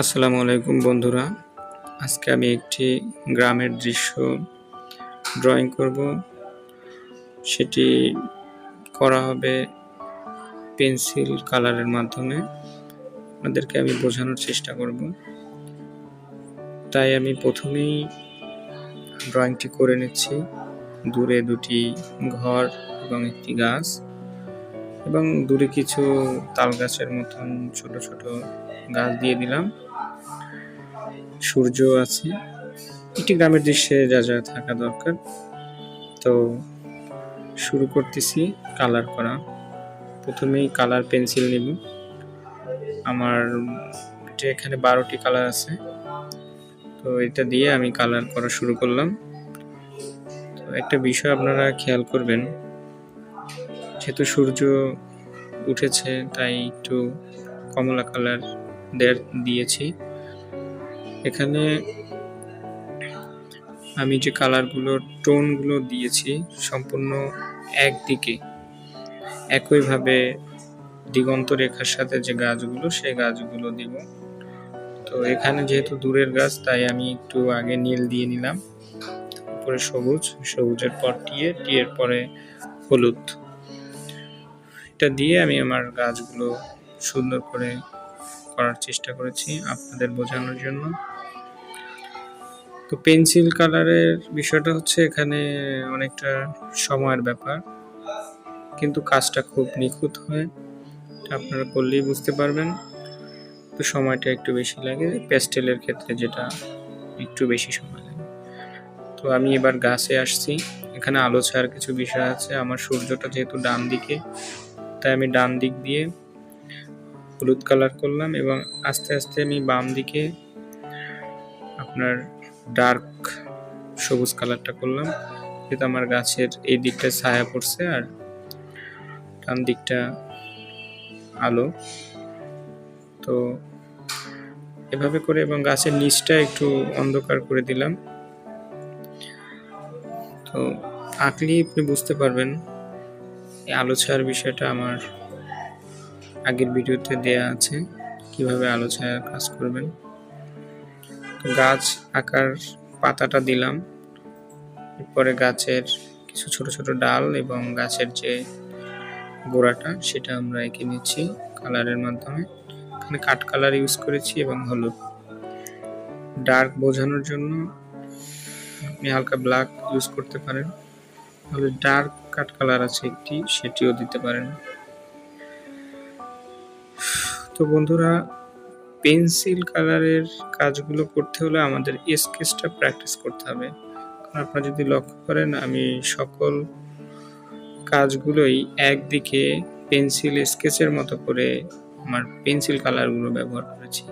আসসালামু আলাইকুম বন্ধুরা। আজকে আমি একটি গ্রামের দৃশ্য ড্রয়িং করব। সেটি করা হবে পেন্সিল কালারের মাধ্যমে। আপনাদেরকে আমি বোঝানোর চেষ্টা করব। তাই আমি প্রথমেই ড্রয়িংটি করে নিচ্ছি। দূরে দুটি ঘর এবং একটি গাছ এবং দূরে কিছু তাল গাছের মতন ছোট ছোট গাছ দিয়ে দিলাম। সূর্য আছে। একটি গ্রামের দৃশ্যে যা যা থাকা দরকার। তো শুরু করতেছি কালার করা। প্রথমেই কালার পেন্সিল নিব। আমার যে এখানে বারোটি কালার আছে, তো এটা দিয়ে আমি কালার করা শুরু করলাম। তো একটা বিষয় আপনারা খেয়াল করবেন, যেহেতু সূর্য উঠেছে, তাই একটু কমলা কালার দিয়েছি। এখানে আমি যে কালারগুলো টোনগুলো দিয়েছি সম্পূর্ণ একদিকে। একইভাবে দিগন্ত রেখার সাথে যে গাছগুলো, সেই গাছগুলো দিব। তো এখানে যেহেতু দূরের গাছ, তাই আমি একটু আগে নীল দিয়ে নিলাম। তারপরে সবুজ, সবুজের পর টিয়ে, টিয়ের পরে হলুদ। এটা দিয়ে আমি আমার গাছগুলো সুন্দর করে করার চেষ্টা করেছি আপনাদের বোঝানোর জন্য। তো পেন্সিল কালারের বিষয়টা হচ্ছে এখানে অনেকটা সময়ের ব্যাপার, কিন্তু কাজটা খুব নিখুঁত হয়। আপনারা করলেই বুঝতে পারবেন। তো সময়টা একটু বেশি লাগে, প্যাস্টেলের ক্ষেত্রে যেটা একটু বেশি সময় লাগে। তো আমি এবার গাছে আসছি, এখানে আলো ছাড়ার কিছু বিষয় আছে। আমার সূর্যটা যেহেতু ডান দিকে তাই আমি ডান দিক দিয়ে হলুদ কালার করলাম এবং আস্তে আস্তে আমি বাম দিকে আপনার ডার্ক সবুজ কালারটা করলাম। যেহেতু আমার গাছের এই দিকটা ছায়া পড়ছে আর ডান দিকটা আলো। তো এভাবে করে এবং গাছের নিচটা একটু অন্ধকার করে দিলাম। তো আঁকলেই আপনি বুঝতে পারবেন, এই আলো ছায়ার বিষয়টা আমার আগের ভিডিওতে দেয়া আছে কীভাবে আলো ছায়ার কাজ করবেন। গাছ আকার পাতাটা দিলাম। এরপরে গাছের কিছু ছোট ছোট ডাল এবং গাছের যে গোড়াটা, সেটা আমরা এঁকে নিচ্ছি কালারের মাধ্যমে। এখানে কাঠ কালার ইউজ করেছি এবং হলুদ। ডার্ক বোঝানোর জন্য আপনি হালকা ব্ল্যাক ইউজ করতে পারেন। তাহলে ডার্ক কাঠ কালার আছে একটি, সেটিও দিতে পারেন। তো বন্ধুরা পেন্সিল কালারের কাজগুলো করতে হলে আমাদের স্কেচটা প্র্যাকটিস করতে হবে। কারণ আপনারা যদি লক্ষ্য করেন, আমি সকল কাজগুলোই একদিকে পেন্সিল স্কেচের মতো করে আমার পেন্সিল কালারগুলো ব্যবহার করেছি।